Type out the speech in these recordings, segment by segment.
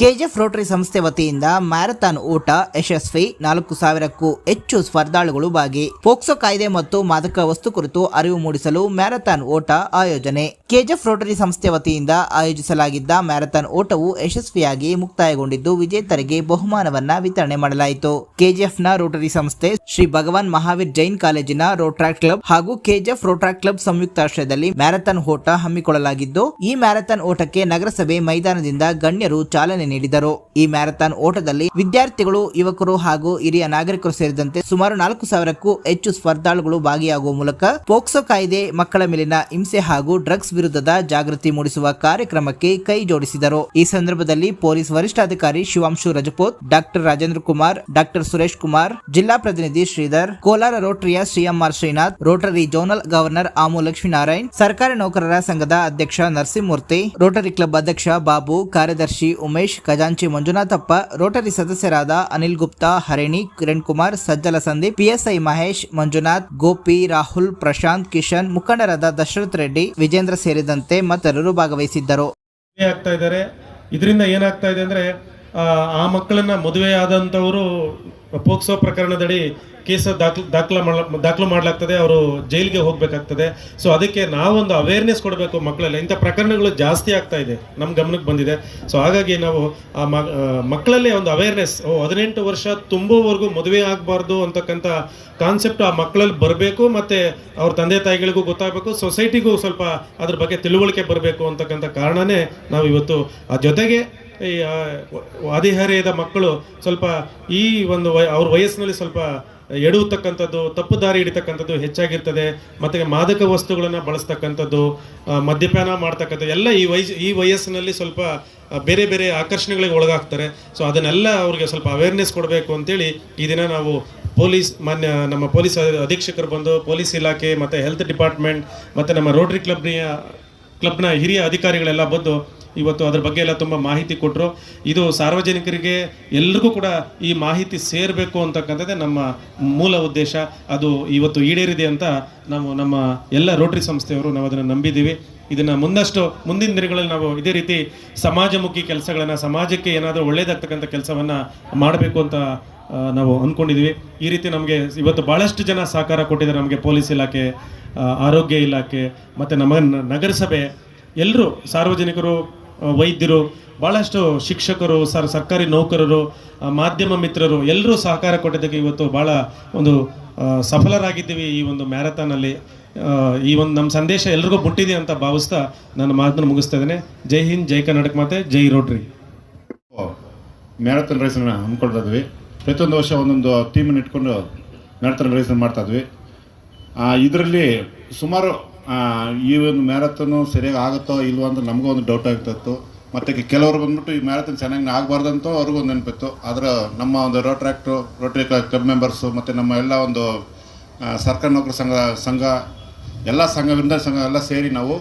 KGF Rotary ಸಂಸ್ಥೆ ವತಿಯಿಂದ marathon ಓಟ ಯಶಸ್ವಿ ನಾಲ್ಕು ಸಾವಿರಕ್ಕೂ ಹೆಚ್ಚು ಸ್ಪರ್ಧಾಳುಗಳು ಭಾಗಿ ಪೋಕ್ಸೋ ಕಾಯ್ದೆ ಮತ್ತು ಮಾದಕ ವಸ್ತು ಕುರಿತು ಅರಿವು ಮೂಡಿಸಲು ಮ್ಯಾರಥಾನ್ ಓಟ ಆಯೋಜನೆ. ಕೆಜಿಎಫ್ ರೋಟರಿ ಸಂಸ್ಥೆ ವತಿಯಿಂದ ಆಯೋಜಿಸಲಾಗಿದ್ದ ಮ್ಯಾರಥಾನ್ ಓಟವು ಯಶಸ್ವಿಯಾಗಿ ಮುಕ್ತಾಯಗೊಂಡಿದ್ದು, ವಿಜೇತರಿಗೆ ಬಹುಮಾನವನ್ನ ವಿತರಣೆ ಮಾಡಲಾಯಿತು. ಕೆಜಿಎಫ್ನ ರೋಟರಿ ಸಂಸ್ಥೆ ಶ್ರೀ ಭಗವಾನ್ ಮಹಾವೀರ್ ಜೈನ್ ಕಾಲೇಜಿನ ರೋಟ್ರಾಕ್ ಕ್ಲಬ್ ಹಾಗೂ ಕೆಜಿಎಫ್ ರೋಟ್ರಾಕ್ ಕ್ಲಬ್ ಸಂಯುಕ್ತಾಶ್ರಯದಲ್ಲಿ ಮ್ಯಾರಥಾನ್ ಓಟ ಹಮ್ಮಿಕೊಳ್ಳಲಾಗಿದ್ದು, ಈ ಮ್ಯಾರಥಾನ್ ಓಟಕ್ಕೆ ನಗರಸಭೆ ಮೈದಾನದಿಂದ ಗಣ್ಯರು ಚಾಲನೆ ನೀಡಿದರು. ಈ ಮ್ಯಾರಥಾನ್ ಓಟದಲ್ಲಿ ವಿದ್ಯಾರ್ಥಿಗಳು, ಯುವಕರು ಹಾಗೂ ಹಿರಿಯ ನಾಗರಿಕರು ಸೇರಿದಂತೆ ಸುಮಾರು ನಾಲ್ಕು ಸಾವಿರಕ್ಕೂ ಹೆಚ್ಚು ಸ್ಪರ್ಧಾಳುಗಳು ಭಾಗಿಯಾಗುವ ಮೂಲಕ ಪೋಕ್ಸೋ ಕಾಯ್ದೆ, ಮಕ್ಕಳ ಮೇಲಿನ ಹಿಂಸೆ ಹಾಗೂ ಡ್ರಗ್ಸ್ ವಿರುದ್ಧದ ಜಾಗೃತಿ ಮೂಡಿಸುವ ಕಾರ್ಯಕ್ರಮಕ್ಕೆ ಕೈ ಜೋಡಿಸಿದರು. ಈ ಸಂದರ್ಭದಲ್ಲಿ ಪೊಲೀಸ್ ವರಿಷ್ಠಾಧಿಕಾರಿ ಶಿವಾಂಶು ರಜಪೂತ್, ಡಾಕ್ಟರ್ ರಾಜೇಂದ್ರ ಕುಮಾರ್, ಡಾಕ್ಟರ್ ಸುರೇಶ್ ಕುಮಾರ್, ಜಿಲ್ಲಾ ಪ್ರತಿನಿಧಿ Sridhar, Kolar ರೋಟರಿಯ Shri MR Srinath, rotary zonal governor ಆಮು Lakshminarayan, ಸರ್ಕಾರಿ ನೌಕರರ ಸಂಘದ ಅಧ್ಯಕ್ಷ ನರಸಿಂಹಮೂರ್ತಿ, ರೋಟರಿ ಕ್ಲಬ್ ಅಧ್ಯಕ್ಷ ಬಾಬು, ಕಾರ್ಯದರ್ಶಿ ಉಮೇಶ್ ಖಜಾಂಚಿ ಮಂಜುನಾಥಪ್ಪ, ರೋಟರಿ ಸದಸ್ಯರಾದ ಅನಿಲ್ ಗುಪ್ತಾ, ಹರಿಣಿ ಕಿರಣ್ ಕುಮಾರ್ ಸಜ್ಜಲ ಸಂದೀಪ್, ಪಿಎಸ್ಐ ಮಹೇಶ್, ಮಂಜುನಾಥ್, ಗೋಪಿ, ರಾಹುಲ್, ಪ್ರಶಾಂತ್, ಕಿಶನ್, ಮುಖಂಡರಾದ ದಶರಥ್ ರೆಡ್ಡಿ, ವಿಜೇಂದ್ರ ಸೇರಿದಂತೆ ಮತ್ತರರು ಭಾಗವಹಿಸಿದ್ದರು. ಇದರಿಂದ ಏನಾಗ್ತಾ ಇದೆ ಅಂದ್ರೆ ಆ, ಮಕ್ಕಳನ್ನು ಮದುವೆ ಆದಂಥವರು ಪೋಕ್ಸೋ ಪ್ರಕರಣದಡಿ ಕೇಸ ದಾಖಲು ದಾಖಲ ದಾಖಲು ಮಾಡಲಾಗ್ತದೆ ಅವರು ಜೈಲಿಗೆ ಹೋಗಬೇಕಾಗ್ತದೆ. ಸೊ ಅದಕ್ಕೆ ನಾವೊಂದು ಅವೇರ್ನೆಸ್ ಕೊಡಬೇಕು ಮಕ್ಕಳಲ್ಲಿ. ಇಂಥ ಪ್ರಕರಣಗಳು ಜಾಸ್ತಿ ಆಗ್ತಾ ಇದೆ ನಮ್ಮ ಗಮನಕ್ಕೆ ಬಂದಿದೆ. ಸೊ ಹಾಗಾಗಿ ನಾವು ಆ ಮಕ್ಕಳಲ್ಲಿ ಒಂದು ಅವೇರ್ನೆಸ್ ಓ ಹದಿನೆಂಟು ವರ್ಷ ತುಂಬುವವರೆಗೂ ಮದುವೆ ಆಗಬಾರ್ದು ಅಂತಕ್ಕಂಥ ಕಾನ್ಸೆಪ್ಟ್ ಆ ಮಕ್ಕಳಲ್ಲಿ ಬರಬೇಕು ಮತ್ತು ಅವ್ರ ತಂದೆ ತಾಯಿಗಳಿಗೂ ಗೊತ್ತಾಗಬೇಕು ಸೊಸೈಟಿಗೂ ಸ್ವಲ್ಪ ಅದ್ರ ಬಗ್ಗೆ ತಿಳುವಳಿಕೆ ಬರಬೇಕು ಅಂತಕ್ಕಂಥ ಕಾರಣನೇ ನಾವು ಇವತ್ತು ಆ ಜೊತೆಗೆ ಈ ಹದಿಹರೆಯದ ಮಕ್ಕಳು ಸ್ವಲ್ಪ ಈ ಒಂದು ಅವ್ರ ವಯಸ್ಸಿನಲ್ಲಿ ಸ್ವಲ್ಪ ಎಡುವತಕ್ಕಂಥದ್ದು ತಪ್ಪು ದಾರಿ ಹಿಡಿತಕ್ಕಂಥದ್ದು ಹೆಚ್ಚಾಗಿರ್ತದೆ, ಮತ್ತೆ ಮಾದಕ ವಸ್ತುಗಳನ್ನು ಬಳಸ್ತಕ್ಕಂಥದ್ದು ಮದ್ಯಪಾನ ಮಾಡ್ತಕ್ಕಂಥದ್ದು, ಎಲ್ಲ ಈ ವಯಸ್ ಈ ವಯಸ್ಸಿನಲ್ಲಿ ಸ್ವಲ್ಪ ಬೇರೆ ಬೇರೆ ಆಕರ್ಷಣೆಗಳಿಗೆ ಒಳಗಾಗ್ತಾರೆ. ಸೊ ಅದನ್ನೆಲ್ಲ ಅವ್ರಿಗೆ ಸ್ವಲ್ಪ ಅವೇರ್ನೆಸ್ ಕೊಡಬೇಕು ಅಂತೇಳಿ ಈ ದಿನ ನಾವು ಪೊಲೀಸ್, ಮಾನ್ಯ, ನಮ್ಮ ಪೊಲೀಸ್ ಅಧೀಕ್ಷಕರು ಬಂದು ಪೊಲೀಸ್ ಇಲಾಖೆ ಮತ್ತು ಹೆಲ್ತ್ ಡಿಪಾರ್ಟ್ಮೆಂಟ್ ಮತ್ತು ನಮ್ಮ ರೋಟ್ರಿ ಕ್ಲಬ್ನ ಕ್ಲಬ್ನ ಹಿರಿಯ ಅಧಿಕಾರಿಗಳೆಲ್ಲ ಬಂದು ಇವತ್ತು ಅದ್ರ ಬಗ್ಗೆ ಎಲ್ಲ ತುಂಬ ಮಾಹಿತಿ ಕೊಟ್ಟರು ಇದು ಸಾರ್ವಜನಿಕರಿಗೆ ಎಲ್ರಿಗೂ ಕೂಡ ಈ ಮಾಹಿತಿ ಸೇರಬೇಕು ಅಂತಕ್ಕಂಥದ್ದೇ ನಮ್ಮ ಮೂಲ ಉದ್ದೇಶ. ಅದು ಇವತ್ತು ಈಡೇರಿದೆ ಅಂತ ನಾವು ನಮ್ಮ ಎಲ್ಲ ರೋಟರಿ ಸಂಸ್ಥೆಯವರು ನಾವು ಅದನ್ನು ನಂಬಿದ್ದೀವಿ. ಇದನ್ನು ಮುಂದಷ್ಟು ಮುಂದಿನ ದಿನಗಳಲ್ಲಿ ನಾವು ಇದೇ ರೀತಿ ಸಮಾಜಮುಖಿ ಕೆಲಸಗಳನ್ನು, ಸಮಾಜಕ್ಕೆ ಏನಾದರೂ ಒಳ್ಳೇದಾಗ್ತಕ್ಕಂಥ ಕೆಲಸವನ್ನು ಮಾಡಬೇಕು ಅಂತ ನಾವು ಅಂದ್ಕೊಂಡಿದ್ದೀವಿ ಈ ರೀತಿ ನಮಗೆ ಇವತ್ತು ಭಾಳಷ್ಟು ಜನ ಸಹಕಾರ ಕೊಟ್ಟಿದ್ದಾರೆ ನಮಗೆ ಪೊಲೀಸ್ ಇಲಾಖೆ ಆರೋಗ್ಯ ಇಲಾಖೆ, ಮತ್ತು ನಮ್ಮ ನಗರಸಭೆ. ಎಲ್ಲರೂ ಸಾರ್ವಜನಿಕರು ವೈದ್ಯರು ಭಾಳಷ್ಟು ಶಿಕ್ಷಕರು, ಸರ್, ಸರ್ಕಾರಿ ನೌಕರರು ಮಾಧ್ಯಮ ಮಿತ್ರರು, ಎಲ್ಲರೂ ಸಹಕಾರ ಕೊಟ್ಟಿದ್ದಕ್ಕೆ ಇವತ್ತು ಭಾಳ ಒಂದು ಸಫಲರಾಗಿದ್ದೀವಿ ಈ ಒಂದು ಮ್ಯಾರಥಾನಲ್ಲಿ ಈ ಒಂದು ನಮ್ಮ ಸಂದೇಶ ಎಲ್ರಿಗೂ ಮುಟ್ಟಿದೆ ಅಂತ ಭಾವಿಸ್ತಾ ನನ್ನ ಮಾತನ್ನು ಮುಗಿಸ್ತಾ ಇದ್ದೇನೆ. ಜೈ ಹಿಂದ್, ಜೈ ಕರ್ನಾಟಕ ಮಾತೆ, ಜೈ ರೋಡ್ರಿ ಮ್ಯಾರಥಾನ್ ರೇಸನ್ನು ಹಮ್ಮಿಕೊಳ್ತಾ ಇದ್ವಿ. ಪ್ರತಿಯೊಂದು ವರ್ಷ ಒಂದೊಂದು ಟೀಮನ್ನು ಇಟ್ಕೊಂಡು ಮ್ಯಾರಥಾನ್ ರೇಸನ್ನು ಮಾಡ್ತಾ ಇದ್ವಿ. ಇದರಲ್ಲಿ ಸುಮಾರು ಈ ಒಂದು ಮ್ಯಾರಥಾನು ಸರಿಯಾಗಿ ಆಗುತ್ತೋ ಇಲ್ವೋ ಅಂತ ನಮಗೂ ಒಂದು ಡೌಟ್ ಆಗ್ತಿತ್ತು. ಮತ್ತು ಕೆಲವರು ಬಂದ್ಬಿಟ್ಟು ಈ ಮ್ಯಾರಥಾನ್ ಚೆನ್ನಾಗಿ ಆಗಬಾರ್ದಂತ ಅವ್ರಿಗೂ ಒಂದು ನೆನಪಿತ್ತು. ಆದರೆ ನಮ್ಮ ಒಂದು ರೋಟ್ರಾಕ್ಟು ರೋಟ್ರಿ ಕ್ಲಬ್ ಮೆಂಬರ್ಸು ಮತ್ತು ನಮ್ಮ ಎಲ್ಲ ಒಂದು ಸರ್ಕಾರಿ ನೌಕರ ಸಂಘ ಸಂಘ, ಎಲ್ಲ ಸಂಘದಿಂದ ಸಂಘ ಎಲ್ಲ ಸೇರಿ ನಾವು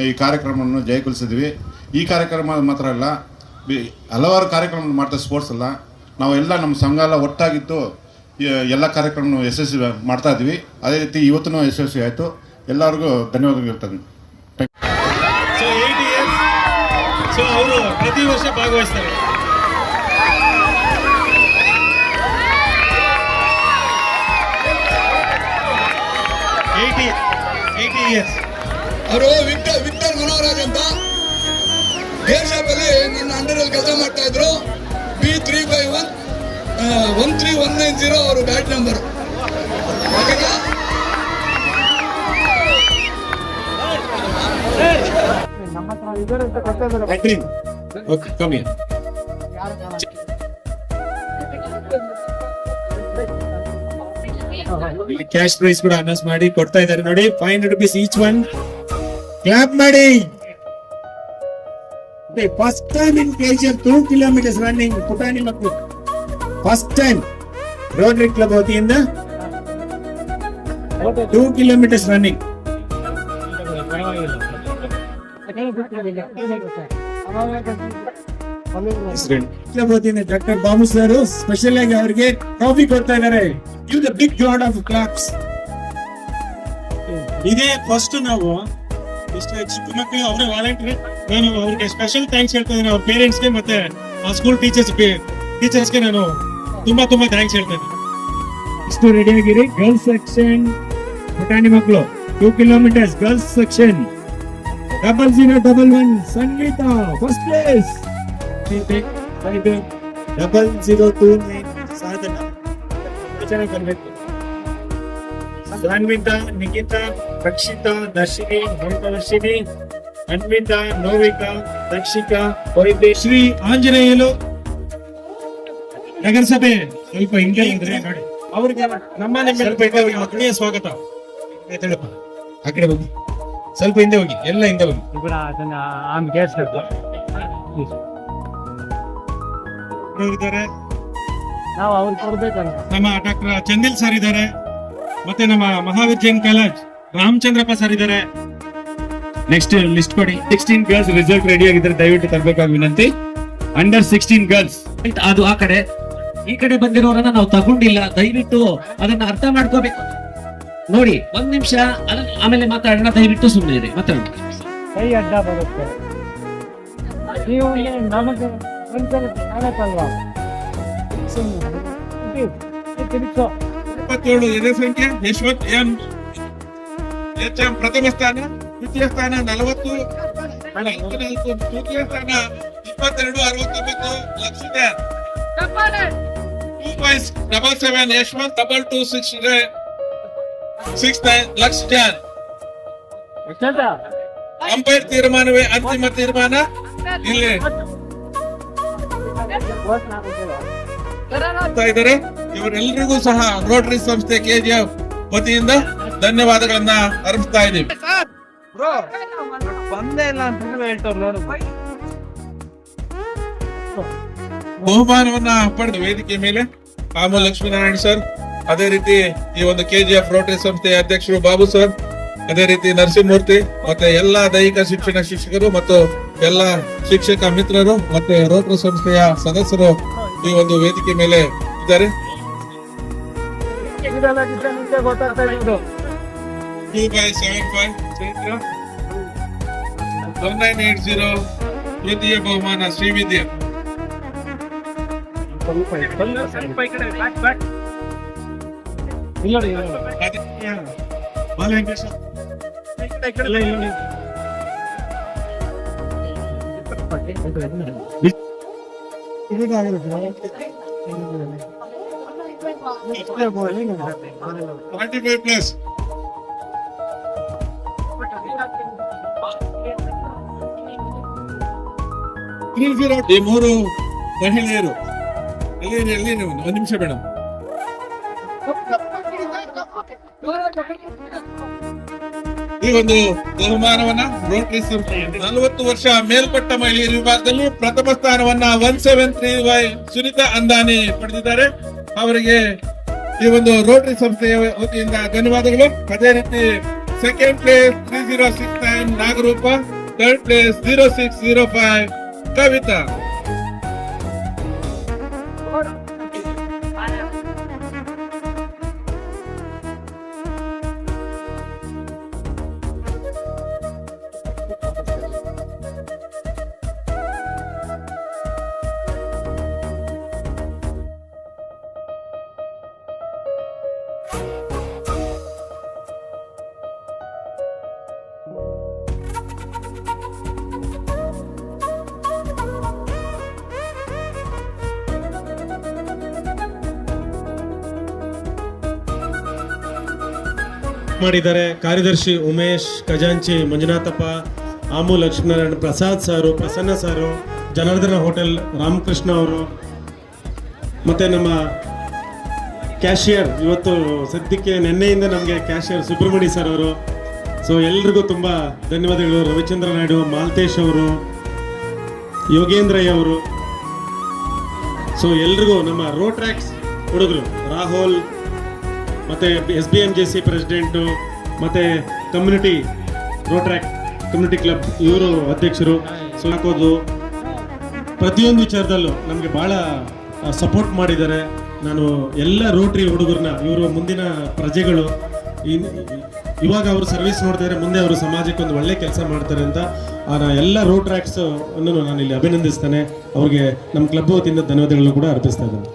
ಈ ಕಾರ್ಯಕ್ರಮವನ್ನು ಜಯಗೊಳಿಸಿದ್ವಿ. ಈ ಕಾರ್ಯಕ್ರಮ ಮಾತ್ರ ಅಲ್ಲ, ಬಿ- ಹಲವಾರು ಕಾರ್ಯಕ್ರಮ ಮಾಡ್ತಾ ಸ್ಪೋರ್ಟ್ಸ್ ಎಲ್ಲ ನಾವು ಎಲ್ಲ ನಮ್ಮ ಸಂಘ ಎಲ್ಲ ಒಟ್ಟಾಗಿದ್ದು ಎಲ್ಲ ಕಾರ್ಯಕ್ರಮ ಯಶಸ್ವಿ ಮಾಡ್ತಾ ಇದ್ವಿ. ಅದೇ ರೀತಿ ಇವತ್ತೂ ಯಶಸ್ವಿ ಆಯಿತು. ಎಲ್ಲರಿಗೂ ಧನ್ಯವಾದಗಳು ಇರ್ತದೆ ಸೊ ಏಯ್ಟಿ ಇಯರ್ಸ್ ಸೊ ಅವರು ಪ್ರತಿ ವರ್ಷ ಭಾಗವಹಿಸ್ತಾರೆ. ಏಯ್ಟಿ ಏಯ್ಟಿ ಇಯರ್ಸ್ ಅವರು ವಿಕ್ಟರ್ ವಿಕ್ಟರ್ ಮನೋರಾಜ್ ಅಂತ. ಏರ್ಶಾಪಲ್ಲಿ ನನ್ನ ಅಂಡರ್ ಅಲ್ಲಿ ಕೆಲಸ ಮಾಡ್ತಾ ಇದ್ರು. B three five one one three one nine zero ಅವರು ಬ್ಯಾಟ್ ನಂಬರ್. ಓಕೆನಾ? ಓಕೆ ಕಮ್ಮಿ ಇಲ್ಲಿ ಕ್ಯಾಶ್ ಪ್ರೈಸ್ ಕೂಡ ಅನೌನ್ಸ್ ಮಾಡಿ ಕೊಡ್ತಾ ಇದ್ದಾರೆ ನೋಡಿ five hundred rupees each one clap ಮಾಡಿ first time in KGF two kilometers running ಪುಟಾಣಿ ಮಕ್ಕಳು ಫಸ್ಟ್ ಟೈಮ್ ರೋಟರಿ ಕ್ಲಬ್ ವತಿಯಿಂದ two kilometers running doctor Babu sir special ಆಗಿ ಅವರಿಗೆ ಟ್ರಾಫಿ ಕೊಡ್ತಾ ಇದ್ದಾರೆ. You the big ground of claps ಇದೇ first ನಾವು ಚಿಕ್ಕ ಮಕ್ಕಳು ಅವರೇ ವಾಲಂಟಿಯರ್ ನಾನು ಅವ್ರಿಗೆ ಸ್ಪೆಷಲ್ ಥ್ಯಾಂಕ್ಸ್ ಹೇಳ್ತಾ ಇದ್ದೀನಿ. ಅವ್ರ ಪೇರೆಂಟ್ಸ್ಗೆ ಮತ್ತೆ ಆ ಸ್ಕೂಲ್ ಟೀಚರ್ಸ್ ಟೀಚರ್ಸ್ಗೆ ನಾನು ತುಂಬಾ ತುಂಬಾ ಥ್ಯಾಂಕ್ಸ್ ಹೇಳ್ತೇನೆ ಇಷ್ಟು ರೆಡಿ ಆಗಿರಿ. ಗರ್ಲ್ಸ್ ಸೆಕ್ಷನ್ ಪುಟಾಣಿ ಮಕ್ಕಳು two kilometers girls section double zero double one Sangeetha first place double zero two nine Sadhana ಚೆನ್ನಾಗಿ ಬರಬೇಕು ಸಾನ್ವಿತಾ ನಿಖಿತಾ ರಕ್ಷಿತಾ ದರ್ಶಿನಿ ಹಂತದರ್ಶಿನಿ ಅನ್ವಿತಾ ನೋವಿಕಾ ದಕ್ಷಿಕಾ ವೈದ್ಯ ಶ್ರೀ ಆಂಜನೇಯಲು ನಗರಸಭೆ ಸ್ವಲ್ಪ ಹಿಂದೆ ಇದ್ರೆ ನೋಡಿ. ಅವ್ರಿಗೆ ನಮ್ಮ ಸ್ವಲ್ಪ ಸ್ವಾಗತ. ಆ ಕಡೆ ಸ್ವಲ್ಪ ಹಿಂದೆ ಹೋಗಿ ಎಲ್ಲ ಹಿಂದೆ ಹೋಗಿ ఇప్పుడు అతను ఆమె చేస్తారు ಇದ್ದಾರೆ ನಾವು ಅವ್ರು ಕೊಡ್ಬೇಕಂತ ನಮ್ಮ ಡಾಕ್ಟರ್ ಚಂದಿಲ್ ಸರ್ ಇದ್ದಾರೆ ಮತ್ತೆ ನಮ್ಮ ಮಹಾವೀರ್ ಜೈನ್ ಕಾಲೇಜ್ ರಾಮಚಂದ್ರಪ್ಪ ಸರ್ ಇದ್ದಾರೆ ನೆಕ್ಸ್ಟ್ ಲಿಸ್ಟ್ ಕೊಡಿ ಸಿಕ್ಸ್ಟೀನ್ ಗರ್ಲ್ಸ್ ರಿಸಲ್ಟ್ ರೆಡಿ ಆಗಿದ್ರೆ ದಯವಿಟ್ಟು ತರಬೇಕಾಗಿ ವಿನಂತಿ ಅಂಡರ್ ಸಿಕ್ಸ್ಟೀನ್ ಗರ್ಲ್ಸ್ ಅದು ಆ ಕಡೆ ಈ ಕಡೆ ಬಂದಿರೋರನ್ನ ನಾವು ತಗೊಂಡಿಲ್ಲ ದಯವಿಟ್ಟು ಅದನ್ನ ಅರ್ಥ ಮಾಡ್ಕೋಬೇಕು ನೋಡಿ ಒಂದ್ ನಿಮಿಷ ಅದನ್ನ ಆಮೇಲೆ ಮಾತಾಡೋಣ ದಯವಿಟ್ಟು ಸುಮ್ಮನೆ ಇದೆ ಮಾತಾಡೋಣ. ಕೈ ಅಡ್ಡ ಬರುತ್ತೆ. ನೀವು ನಮಗೆ ಒಂದ್ಸಲ ಕಾಣಕ್ಕಲ್ವಾ ತಿರುಗಿಸೋ ಇಪ್ಪತ್ತೇಳು ಎದೆ ಸಂಖ್ಯೆ ಯಶವಂತ್ ಎಂ ಎಚ್ ಎಂ ಪ್ರಥಮ ಸ್ಥಾನ ದ್ವಿತೀಯ ಸ್ಥಾನ ನಲವತ್ತು ನಾಲ್ಕು ತೃತೀಯ ಸ್ಥಾನ ಇಪ್ಪತ್ತೆರಡು ಅರವತ್ತೊಂಬತ್ತು Lakshitha two point double seven Yashwanth double two six six nine lakh ಟ್ಯಾನ್ ಅಂಪೈರ್ ತೀರ್ಮಾನವೇ ಅಂತಿಮ ತೀರ್ಮಾನ? ಇಲ್ಲಿ. ಇದ್ದಾರೆ. ಇವರೆಲ್ಲರಿಗೂ ಸಹ ರೋಟರಿ ಸಂಸ್ಥೆ ಕೆಜಿಎಫ್ ವತಿಯಿಂದ ಧನ್ಯವಾದಗಳನ್ನ ಅರ್ಪಿಸ್ತಾ ಇದ್ದೀವಿ. ಬಹುಮಾನವನ್ನ ಪಡೆದು ವೇದಿಕೆ ಮೇಲೆ ಕಾಮ ಲಕ್ಷ್ಮೀನಾರಾಯಣ್ ಸರ್ ಅದೇ ರೀತಿ ಈ ಒಂದು ಕೆಜಿಎಫ್ ರೋಟರಿ ಸಂಸ್ಥೆಯ ಅಧ್ಯಕ್ಷರು ಬಾಬು ಸರ್, ಅದೇ ರೀತಿ ನರಸಿಂಹಮೂರ್ತಿ, ಮತ್ತೆ ಎಲ್ಲಾ ದೈಹಿಕ ಶಿಕ್ಷಣ ಶಿಕ್ಷಕರು ಮತ್ತು ಎಲ್ಲ ಶಿಕ್ಷಕ ಮಿತ್ರರು ಮತ್ತೆ ರೋಟರಿ ಸಂಸ್ಥೆಯ ಸದಸ್ಯರು ಈ ಒಂದು ವೇದಿಕೆ ಮೇಲೆ ಇದ್ದಾರೆ. Two by seven five one nine Srividya Venkatesha twenty five plus ಈ ಮೂರು ಮಹಿಳೆಯರು. ಎಲ್ಲಿ ಎಲ್ಲಿ ನೀವು? ಒಂದು ನಿಮಿಷ ಮೇಡಮ್ ಈ ಒಂದು ಬಹುಮಾನವನ್ನ ರೋಟರಿ ಸಂಸ್ಥೆ ನಲವತ್ತು ವರ್ಷ ಮೇಲ್ಪಟ್ಟ ಮಹಿಳೆಯರ ವಿಭಾಗದಲ್ಲಿ ಪ್ರಥಮ ಸ್ಥಾನವನ್ನ one seven three Y Sunitha Andani ಪಡೆದಿದ್ದಾರೆ. ಅವರಿಗೆ ಈ ಒಂದು ರೋಟರಿ ಸಂಸ್ಥೆಯ ವತಿಯಿಂದ ಧನ್ಯವಾದಗಳು. ಅದೇ ರೀತಿ second place three zero six nine Nagarupa third place zero six zero five Kavitha. ಮಾಡಿದ್ದಾರೆ. ಕಾರ್ಯದರ್ಶಿ ಉಮೇಶ್, ಖಜಾಂಚಿ, ಮಂಜುನಾಥಪ್ಪ, ಆಮು ಲಕ್ಷ್ಮೀನಾರಾಯಣ ಪ್ರಸಾದ್ ಸಾರು, ಪ್ರಸನ್ನ ಸಾರು, ಜನಾರ್ದನ ಹೋಟೆಲ್ ರಾಮಕೃಷ್ಣ ಅವರು, ಮತ್ತು ನಮ್ಮ ಕ್ಯಾಶಿಯರ್ ಇವತ್ತು ಸದ್ಯಕ್ಕೆ ನಿನ್ನೆಯಿಂದ ನಮಗೆ ಕ್ಯಾಶಿಯರ್ ಸುಬ್ರಹ್ಮಣ್ಯ ಸರ್ ಅವರು. ಸೊ ಎಲ್ರಿಗೂ ತುಂಬ ಧನ್ಯವಾದಗಳು. ರವಿಚಂದ್ರ ನಾಯ್ಡು, ಮಾಲ್ತೇಶ್ ಅವರು ಯೋಗೇಂದ್ರಯ್ಯ ಅವರು. ಸೊ ಎಲ್ರಿಗೂ ನಮ್ಮ ರೋಟ್ರ್ಯಾಕ್ಸ್ ಹುಡುಗರು, ರಾಹುಲ್ ಮತ್ತೆ S B M J C president ಮತ್ತು ಕಮ್ಯುನಿಟಿ ರೋಟ್ರ್ಯಾಕ್ ಕಮ್ಯುನಿಟಿ ಕ್ಲಬ್ ಇವರು ಅಧ್ಯಕ್ಷರು. ಸೊ ಪ್ರತಿಯೊಂದು ವಿಚಾರದಲ್ಲೂ ನಮಗೆ ಭಾಳ ಸಪೋರ್ಟ್ ಮಾಡಿದ್ದಾರೆ. ನಾನು ಎಲ್ಲ ರೋಟ್ರಿ ಹುಡುಗರನ್ನ, ಇವರು ಮುಂದಿನ ಪ್ರಜೆಗಳು ಇವಾಗ ಅವರು ಸರ್ವಿಸ್ ನೋಡ್ತಾರೆ ಮುಂದೆ ಅವರು ಸಮಾಜಕ್ಕೆ ಒಂದು ಒಳ್ಳೆ ಕೆಲಸ ಮಾಡ್ತಾರೆ ಅಂತ, ಆ ಎಲ್ಲ ರೋಡ್ ಅನ್ನು ನಾನು ಇಲ್ಲಿ ಅಭಿನಂದಿಸ್ತೇನೆ. ಅವ್ರಿಗೆ ನಮ್ಮ ಕ್ಲಬ್ ವತಿಯಿಂದ ಧನ್ಯವಾದಗಳನ್ನು ಕೂಡ ಅರ್ಪಿಸ್ತಾ ಇದ್ದೇನೆ.